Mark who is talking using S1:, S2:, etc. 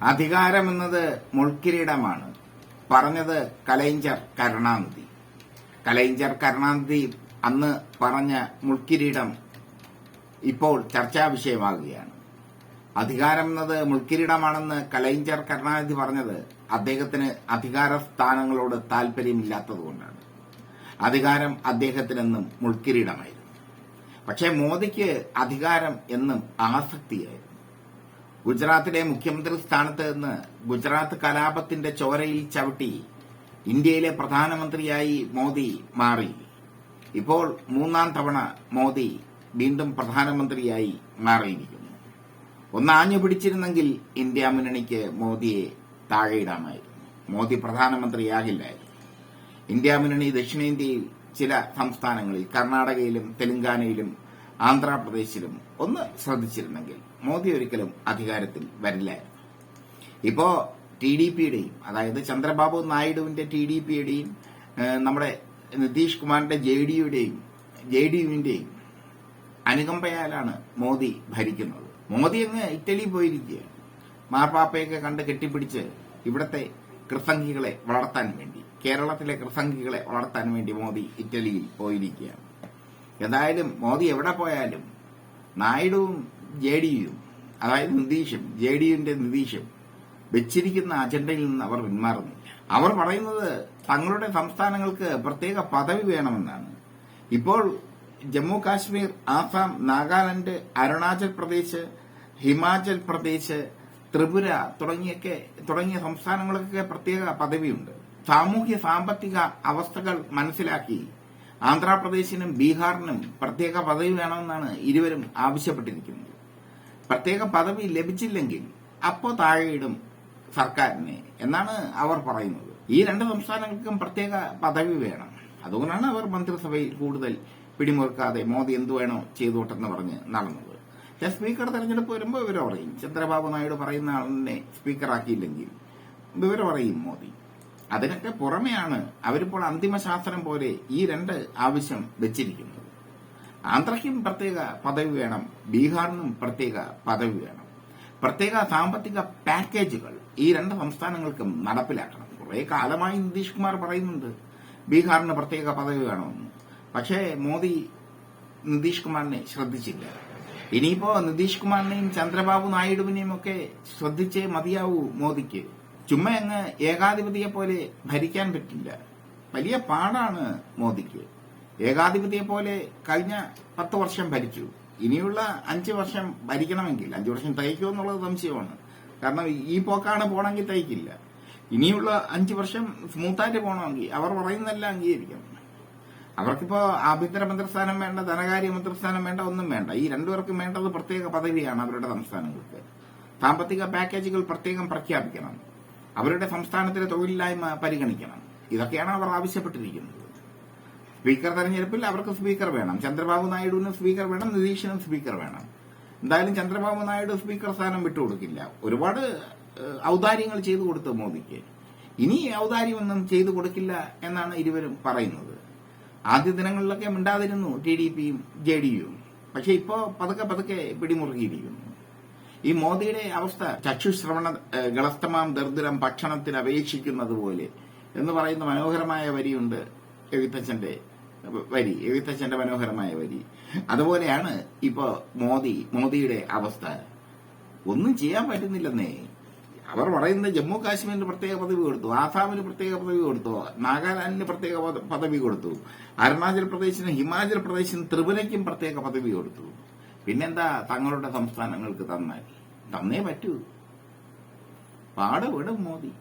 S1: അധികാരമെന്നത് മുൾക്കിരീടമാണ്. പറഞ്ഞത് കലൈഞ്ചർ കരുണാനിധി. കലൈഞ്ചർ കരുണാനിധി അന്ന് പറഞ്ഞ മുൾക്കിരീടം ഇപ്പോൾ ചർച്ചാ വിഷയമാകുകയാണ്. അധികാരം എന്നത് മുൾക്കിരീടമാണെന്ന് കലൈഞ്ചർ കരുണാനിധി പറഞ്ഞത് അദ്ദേഹത്തിന് അധികാര സ്ഥാനങ്ങളോട് താല്പര്യമില്ലാത്തതുകൊണ്ടാണ് അധികാരം അദ്ദേഹത്തിനെന്നും മുൾക്കിരീടമായിരുന്നു. പക്ഷേ മോദിക്ക് അധികാരം എന്നും ആസക്തിയായിരുന്നു. ഗുജറാത്തിലെ മുഖ്യമന്ത്രി സ്ഥാനത്ത് നിന്ന് ഗുജറാത്ത് കലാപത്തിന്റെ ചോരയിൽ ചവിട്ടി ഇന്ത്യയിലെ പ്രധാനമന്ത്രിയായി മോദി മാറി. ഇപ്പോൾ മൂന്നാം തവണ മോദി വീണ്ടും പ്രധാനമന്ത്രിയായി മാറിയിരിക്കുന്നു. ഒന്നാഞ്ഞു പിടിച്ചിരുന്നെങ്കിൽ ഇന്ത്യ മുന്നണിക്ക് മോദിയെ താഴെയിടാമായിരുന്നു. മോദി പ്രധാനമന്ത്രിയാകില്ലായിരുന്നു. ഇന്ത്യ മുന്നണി ദക്ഷിണേന്ത്യയിൽ ചില സംസ്ഥാനങ്ങളിൽ കർണാടകയിലും തെലങ്കാനയിലും ആന്ധ്രാപ്രദേശിലും ഒന്ന് ശ്രദ്ധിച്ചിരുന്നെങ്കിൽ മോദി ഒരിക്കലും അധികാരത്തിൽ വരില്ലായിരുന്നു. ഇപ്പോ ടി ഡി പിയുടെയും അതായത് ചന്ദ്രബാബു നായിഡുവിന്റെ ടി ഡി പിയുടെയും നമ്മുടെ നിതീഷ് കുമാറിന്റെ ജെ ഡി യുടെയും ജെ ഡി യുവിന്റെയും അനുകമ്പയാലാണ് മോദി ഭരിക്കുന്നത്. മോദി അങ്ങ് ഇറ്റലി പോയിരിക്കുകയാണ്. മാർപ്പാപ്പയൊക്കെ കണ്ട് കെട്ടിപ്പിടിച്ച് ഇവിടത്തെ കൃസംഗികളെ വളർത്താൻ വേണ്ടി കേരളത്തിലെ കൃസംഗികളെ വളർത്താൻ വേണ്ടി മോദി ഇറ്റലിയിൽ പോയിരിക്കുകയാണ്. എന്തായാലും മോദി എവിടെ പോയാലും നായിഡുവും ജെ ഡിയും അതായത് നിതീഷും ജെ യുന്റെ നിതീഷും വെച്ചിരിക്കുന്ന അജണ്ടയിൽ നിന്ന് അവർ പിന്മാറുന്നില്ല അവർ പറയുന്നത് തങ്ങളുടെ സംസ്ഥാനങ്ങൾക്ക് പ്രത്യേക പദവി വേണമെന്നാണ്. ഇപ്പോൾ ജമ്മു കാശ്മീർ ആസാം നാഗാലാന്റ് അരുണാചൽ പ്രദേശ് ഹിമാചൽ പ്രദേശ് ത്രിപുര തുടങ്ങിയൊക്കെ തുടങ്ങിയ സംസ്ഥാനങ്ങൾക്കൊക്കെ പ്രത്യേക പദവിയുണ്ട്. സാമൂഹ്യ സാമ്പത്തിക അവസ്ഥകൾ മനസ്സിലാക്കി ആന്ധ്രാപ്രദേശിനും ബീഹാറിനും പ്രത്യേക പദവി വേണമെന്നാണ് ഇരുവരും ആവശ്യപ്പെട്ടിരിക്കുന്നത്. പ്രത്യേക പദവി ലഭിച്ചില്ലെങ്കിൽ അപ്പോ താഴെയിടും സർക്കാരിനെ എന്നാണ് അവർ പറയുന്നത്. ഈ രണ്ട് സംസ്ഥാനങ്ങൾക്കും പ്രത്യേക പദവി വേണം. അതുകൊണ്ടാണ് അവർ മന്ത്രിസഭയിൽ കൂടുതൽ പിടിമുറുക്കാതെ മോദി എന്തു വേണോ ചെയ്തോട്ടെന്ന് പറഞ്ഞ് നടന്നത്. സ്പീക്കർ തെരഞ്ഞെടുപ്പ് വരുമ്പോൾ വിവരം പറയും ചന്ദ്രബാബു നായിഡു പറയുന്ന ആളിനെ സ്പീക്കറാക്കിയില്ലെങ്കിൽ വിവരം പറയും മോദി. അതിനൊക്കെ പുറമെയാണ് അവരിപ്പോൾ അന്തിമശാസ്ത്രം പോലെ ഈ രണ്ട് ആവശ്യം വെച്ചിരിക്കുന്നത്. ആന്ധ്രയ്ക്കും പ്രത്യേക പദവി വേണം ബീഹാറിനും പ്രത്യേക പദവി വേണം. പ്രത്യേക സാമ്പത്തിക പാക്കേജുകൾ ഈ രണ്ട് സംസ്ഥാനങ്ങൾക്കും നടപ്പിലാക്കണം. കുറെ കാലമായി നിതീഷ് കുമാർ പറയുന്നുണ്ട് ബീഹാറിന് പ്രത്യേക പദവി വേണമെന്ന്. പക്ഷേ മോദി നിതീഷ് കുമാറിനെ ശ്രദ്ധിച്ചില്ല. ഇനിയിപ്പോ നിതീഷ് കുമാറിനെയും ചന്ദ്രബാബു നായിഡുവിനെയും ഒക്കെ ശ്രദ്ധിച്ചേ മതിയാവൂ മോദിക്ക്. ചുമ്മാ അങ്ങ് ഏകാധിപതിയെ പോലെ ഭരിക്കാൻ പറ്റില്ല. വലിയ പാടാണ് മോദിക്ക്. ഏകാധിപതിയെ പോലെ കഴിഞ്ഞ പത്ത് വർഷം ഭരിച്ചു. ഇനിയുള്ള അഞ്ച് വർഷം ഭരിക്കണമെങ്കിൽ അഞ്ച് വർഷം തയ്ക്കുമോ എന്നുള്ളത് സംശയമാണ്. കാരണം ഈ പോക്കാണ് പോണെങ്കിൽ തയ്ക്കില്ല. ഇനിയുള്ള അഞ്ച് വർഷം സ്മൂത്തായിട്ട് പോകണമെങ്കിൽ അവർ പറയുന്നതെല്ലാം അംഗീകരിക്കണം. അവർക്കിപ്പോ ആഭ്യന്തര മന്ത്രിസ്ഥാനം വേണ്ട ധനകാര്യ മന്ത്രിസ്ഥാനം വേണ്ട ഒന്നും വേണ്ട. ഈ രണ്ടുപേർക്കും വേണ്ടത് പ്രത്യേക പദവിയാണ് അവരുടെ സംസ്ഥാനങ്ങൾക്ക്. സാമ്പത്തിക പാക്കേജുകൾ പ്രത്യേകം പ്രഖ്യാപിക്കണം. അവരുടെ സംസ്ഥാനത്തിലെ തൊഴിലില്ലായ്മ പരിഗണിക്കണം. ഇതൊക്കെയാണ് അവർ ആവശ്യപ്പെട്ടിരിക്കുന്നത്. സ്പീക്കർ തെരഞ്ഞെടുപ്പിൽ അവർക്ക് സ്പീക്കർ വേണം. ചന്ദ്രബാബു നായിഡുവിന് സ്പീക്കർ വേണം. നിതീഷിനും സ്പീക്കർ വേണം. എന്തായാലും ചന്ദ്രബാബു നായിഡു സ്പീക്കർ സ്ഥാനം വിട്ടുകൊടുക്കില്ല. ഒരുപാട് ഔദാര്യങ്ങൾ ചെയ്തു കൊടുത്തു മോദിക്ക്. ഇനി ഔദാര്യമൊന്നും ചെയ്തു കൊടുക്കില്ല എന്നാണ് ഇരുവരും പറയുന്നത്. ആദ്യ ദിനങ്ങളിലൊക്കെ മിണ്ടാതിരുന്നു ടി ഡി പിയും ജെ ഡി യുവും. പക്ഷെ ഇപ്പോ പതുക്കെ പതുക്കെ പിടിമുറുകിയിരിക്കുന്നു. ഈ മോദിയുടെ അവസ്ഥ ചക്ഷുശ്രവണ ഗളസ്തമാം ദർദിരം ഭക്ഷണത്തിന് അപേക്ഷിക്കുന്നത് പോലെ എന്ന് പറയുന്ന മനോഹരമായ വരിയുണ്ട് എഴുത്തച്ഛന്റെ വരി എഴുത്തച്ഛന്റെ മനോഹരമായ വരി. അതുപോലെയാണ് ഇപ്പോ മോദി മോദിയുടെ അവസ്ഥ. ഒന്നും ചെയ്യാൻ പറ്റുന്നില്ലെന്നേ. അവർ പറയുന്ന ജമ്മു കാശ്മീരിന് പ്രത്യേക പദവി കൊടുത്തു ആസാമിന് പ്രത്യേക പദവി കൊടുത്തു നാഗാലാൻഡിന് പ്രത്യേക പദവി കൊടുത്തു അരുണാചൽ പ്രദേശിനും ഹിമാചൽ പ്രദേശിനും ത്രിപുരയ്ക്കും പ്രത്യേക പദവി കൊടുത്തു. പിന്നെന്താ തങ്ങളുടെ സംസ്ഥാനങ്ങൾക്ക് തന്നാൽ? തന്നേ പറ്റൂ. പാടുപെടും മോദി.